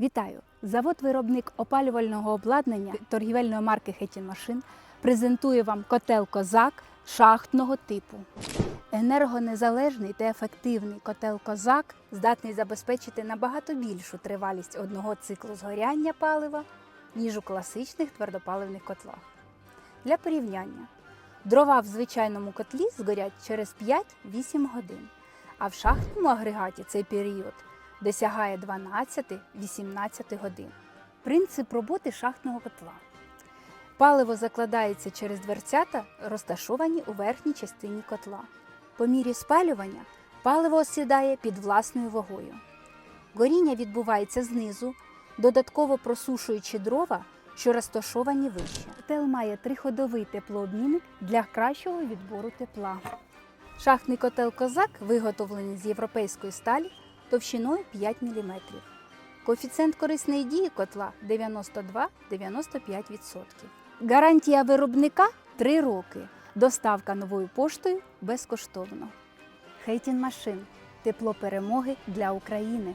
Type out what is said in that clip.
Вітаю! Завод-виробник опалювального обладнання торгівельної марки Хетін Машин презентує вам котел Козак шахтного типу. Енергонезалежний та ефективний котел Козак здатний забезпечити набагато більшу тривалість одного циклу згоряння палива, ніж у класичних твердопаливних котлах. Для порівняння, дрова в звичайному котлі згорять через 5-8 годин, а в шахтному агрегаті цей період досягає 12-18 годин. Принцип роботи шахтного котла. Паливо закладається через дверцята, розташовані у верхній частині котла. По мірі спалювання паливо осідає під власною вагою. Горіння відбувається знизу, додатково просушуючи дрова, що розташовані вище. Котел має триходовий теплообмінник для кращого відбору тепла. Шахтний котел Козак виготовлений з європейської сталі товщиною 5 мм. Коефіцієнт корисної дії котла 92-95%. Гарантія виробника 3 роки. Доставка новою поштою безкоштовно. Хейтін машин. Тепло перемоги для України.